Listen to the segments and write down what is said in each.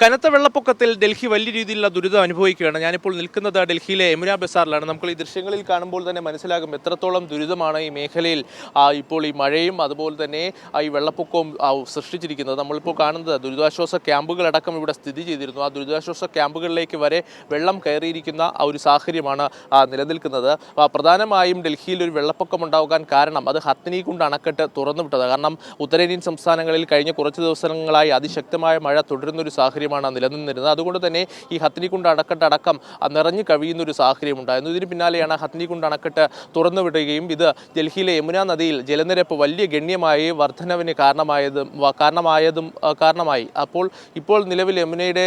കനത്ത വെള്ളപ്പൊക്കത്തിൽ ഡൽഹി വലിയ രീതിയിലുള്ള ദുരിതം അനുഭവിക്കുകയാണ്. ഞാനിപ്പോൾ നിൽക്കുന്നത് ഡൽഹിയിലെ യമുന ബസാറിലാണ്. നമുക്ക് ഈ ദൃശ്യങ്ങളിൽ കാണുമ്പോൾ തന്നെ മനസ്സിലാകും എത്രത്തോളം ദുരിതമാണ് ഈ മേഖലയിൽ ഇപ്പോൾ ഈ മഴയും അതുപോലെ തന്നെ ഈ വെള്ളപ്പൊക്കവും സൃഷ്ടിച്ചിരിക്കുന്നത്. നമ്മളിപ്പോൾ കാണുന്നത് ദുരിതാശ്വാസ ക്യാമ്പുകളടക്കം ഇവിടെ സ്ഥിതി ചെയ്തിരുന്നു. ആ ദുരിതാശ്വാസ ക്യാമ്പുകളിലേക്ക് വരെ വെള്ളം കയറിയിരിക്കുന്ന ആ ഒരു സാഹചര്യമാണ് നിലനിൽക്കുന്നത്. പ്രധാനമായും ഡൽഹിയിൽ ഒരു വെള്ളപ്പൊക്കം ഉണ്ടാകാൻ കാരണം അത് ഹത്നി കൊണ്ട് അണക്കെട്ട് തുറന്നുവിട്ടത് കാരണം ഉത്തരേന്ത്യൻ സംസ്ഥാനങ്ങളിൽ കഴിഞ്ഞ കുറച്ച് ദിവസങ്ങളായി അതിശക്തമായ മഴ തുടരുന്ന ഒരു സാഹചര്യമാണ് നിലനിന്നിരുന്നത്. അതുകൊണ്ട് തന്നെ ഈ ഹത്നികുണ്ട് അണക്കെട്ട് അടക്കം നിറഞ്ഞു കവിയുന്ന ഒരു സാഹചര്യം ഉണ്ടായിരുന്നു ഇതിന് പിന്നാലെയാണ് ഹത്നികുണ്ട് അണക്കെട്ട് തുറന്നു വിടുകയും ഇത് ഡൽഹിയിലെ യമുന നദിയിൽ ജലനിരപ്പ് വലിയ ഗണ്യമായി വർധനവിന് കാരണമായതും കാരണമായതും കാരണമായി. അപ്പോൾ ഇപ്പോൾ നിലവിൽ യമുനയുടെ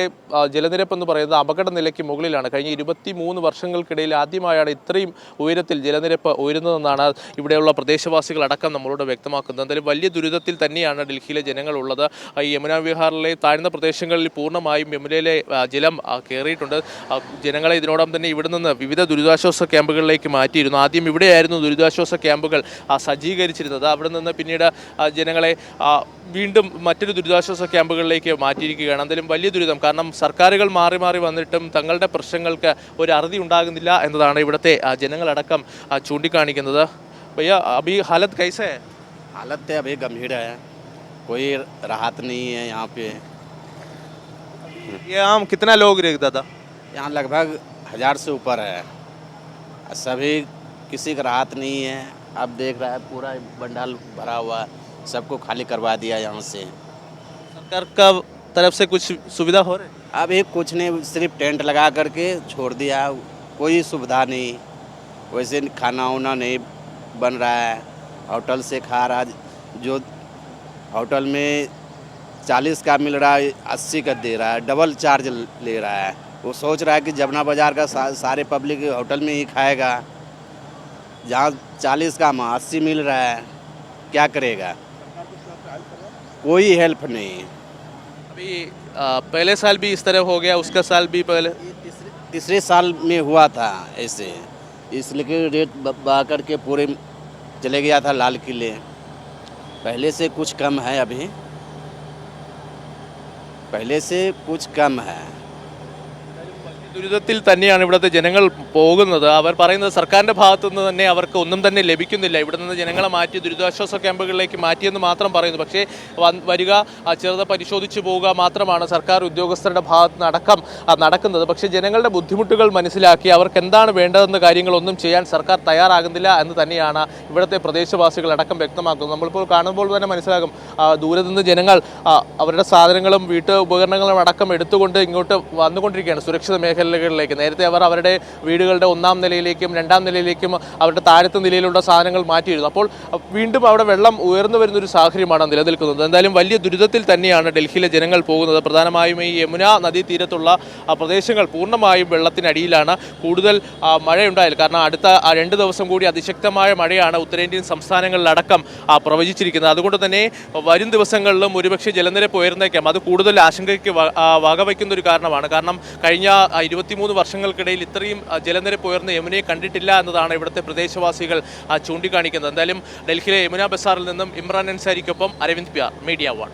ജലനിരപ്പ് എന്ന് പറയുന്നത് അപകട നിലയ്ക്ക് മുകളിലാണ്. കഴിഞ്ഞ ഇരുപത്തി മൂന്ന് വർഷങ്ങൾക്കിടയിൽ ആദ്യമായാണ് ഇത്രയും ഉയരത്തിൽ ജലനിരപ്പ് ഉയരുന്നതെന്നാണ് ഇവിടെയുള്ള പ്രദേശവാസികൾ അടക്കം നമ്മളോട് വ്യക്തമാക്കുന്നത്. എന്തായാലും വലിയ ദുരിതത്തിൽ തന്നെയാണ് ഡൽഹിയിലെ ജനങ്ങളുള്ളത്. ഈ യമുന വിഹാറിലെ താഴ്ന്ന പ്രദേശങ്ങളിൽ പൂർണ്ണമായും യമുനയിലെ ആ, ജലം ആ, കയറിയിട്ടുണ്ട് ആ, ജനങ്ങളെ ഇതിനോടൊപ്പം തന്നെ ഇവിടെ നിന്ന് വിവിധ ദുരിതാശ്വാസ ക്യാമ്പുകളിലേക്ക് മാറ്റിയിരുന്നു ആദ്യം ഇവിടെയായിരുന്നു ദുരിതാശ്വാസ ക്യാമ്പുകൾ ആ, സജ്ജീകരിച്ചിരുന്നത് അവിടെ നിന്ന് പിന്നീട് ആ, ജനങ്ങളെ ആ, വീണ്ടും മറ്റൊരു ദുരിതാശ്വാസ ക്യാമ്പുകളിലേക്ക് മാറ്റിയിരിക്കുകയാണ് എന്തായാലും വലിയ ദുരിതം കാരണം സർക്കാരുകൾ മാറി മാറി വന്നിട്ടും തങ്ങളുടെ പ്രശ്നങ്ങൾക്ക് ഒരു അറുതി ഉണ്ടാകുന്നില്ല എന്നതാണ് ഇവിടുത്തെ ആ, ജനങ്ങളടക്കം ആ, ചൂണ്ടിക്കാണിക്കുന്നത് ഭയ്യ അഭി ഹാലത്ത് കൈസേ हालत तो अभी गंभीर है कोई राहत नहीं है यहाँ पे ये आम कितना लोग रह दादा? यहाँ लगभग हज़ार से ऊपर है। सभी किसी का राहत नहीं है। अब देख रहा है पूरा बंडाल भरा हुआ है। सबको खाली करवा दिया यहाँ से। सरकार का तरफ़ से कुछ सुविधा हो रही है? अभी कुछ नहीं सिर्फ़ टेंट लगा करके छोड़ दिया। कोई सुविधा नहीं। वैसे खाना वाना नहीं बन रहा है। होटल से खा रहा जो होटल में चालीस का मिल रहा है अस्सी का दे रहा है डबल चार्ज ले रहा है। वो सोच रहा है कि जमुना बाज़ार का सा, सारे पब्लिक होटल में ही खाएगा। जहाँ चालीस का वहाँ अस्सी मिल रहा है। क्या करेगा? कोई हेल्प नहीं। अभी आ, पहले साल भी इस तरह हो गया उसका साल भी पहले तीसरे साल में हुआ था ऐसे। इसलिए रेट बढ़ करके पूरे चले गया था लाल किले। पहले से कुछ कम है अभी। पहले से कुछ कम है। ദുരിതത്തിൽ തന്നെയാണ് ഇവിടുത്തെ ജനങ്ങൾ പോകുന്നത്. അവർ പറയുന്നത് സർക്കാരിന്റെ ഭാഗത്തു നിന്ന് തന്നെ അവർക്ക് ഒന്നും തന്നെ ലഭിക്കുന്നില്ല. ഇവിടെ നിന്ന് ജനങ്ങളെ മാറ്റി ദുരിതാശ്വാസ ക്യാമ്പുകളിലേക്ക് മാറ്റിയെന്ന് മാത്രം പറയുന്നു. പക്ഷേ വരിക ചെറുത പരിശോധിച്ചു പോവുക മാത്രമാണ് സർക്കാർ ഉദ്യോഗസ്ഥരുടെ ഭാഗത്ത് നിന്ന് അടക്കം നടക്കുന്നത്. പക്ഷേ ജനങ്ങളുടെ ബുദ്ധിമുട്ടുകൾ മനസ്സിലാക്കി അവർക്ക് എന്താണ് വേണ്ടതെന്ന കാര്യങ്ങളൊന്നും ചെയ്യാൻ സർക്കാർ തയ്യാറാകുന്നില്ല എന്ന് തന്നെയാണ് ഇവിടുത്തെ പ്രദേശവാസികൾ അടക്കം വ്യക്തമാക്കുന്നത്. നമ്മളിപ്പോൾ കാണുമ്പോൾ തന്നെ മനസ്സിലാകും ദൂരെ നിന്ന് ജനങ്ങൾ അവരുടെ സാധനങ്ങളും വീട്ടു ഉപകരണങ്ങളും അടക്കം എടുത്തുകൊണ്ട് ഇങ്ങോട്ട് വന്നുകൊണ്ടിരിക്കുകയാണ്. സുരക്ഷിത മേഖലകളിലേക്ക് നേരത്തെ അവർ അവരുടെ വീടുകളുടെ ഒന്നാം നിലയിലേക്കും രണ്ടാം നിലയിലേക്കും അവരുടെ താഴത്തെ നിലയിലുള്ള സാധനങ്ങൾ മാറ്റിയിരുന്നു. അപ്പോൾ വീണ്ടും അവിടെ വെള്ളം ഉയർന്നു വരുന്ന ഒരു സാഹചര്യമാണ് നിലനിൽക്കുന്നത്. എന്തായാലും വലിയ ദുരിതത്തിൽ തന്നെയാണ് ഡൽഹിയിലെ ജനങ്ങൾ പോകുന്നത്. പ്രധാനമായും ഈ യമുന നദീതീരത്തുള്ള തീരത്തുള്ള പ്രദേശങ്ങൾ പൂർണമായും വെള്ളത്തിനടിയിലാണ് കൂടുതൽ മഴയുണ്ടായത്. കാരണം അടുത്ത രണ്ട് ദിവസം കൂടി അതിശക്തമായ മഴയാണ് ഉത്തരേന്ത്യൻ സംസ്ഥാനങ്ങളിലടക്കം പ്രവചിച്ചിരിക്കുന്നത്. അതുകൊണ്ട് തന്നെ വരും ദിവസങ്ങളിലും ഒരുപക്ഷെ ജലനിരപ്പ് ഉയർന്നേക്കാം. അത് കൂടുതൽ ആശങ്കയ്ക്ക് വകവയ്ക്കുന്ന ഒരു കാരണമാണ്. കാരണം കഴിഞ്ഞ ഇരുപത്തിമൂന്ന് വർഷങ്ങൾക്കിടയിൽ ഇത്രയും ജലനിരപ്പ് ഉയർന്ന യമുനയെ കണ്ടിട്ടില്ല എന്നതാണ് ഇവിടുത്തെ പ്രദേശവാസികൾ ചൂണ്ടിക്കാണിക്കുന്നത്. എന്തായാലും ഡൽഹിയിലെ യമുന ബസാറിൽ നിന്നും ഇമ്രാൻ അൻസാരിക്കൊപ്പം അരവിന്ദ് പ്യാർ മീഡിയ വൺ.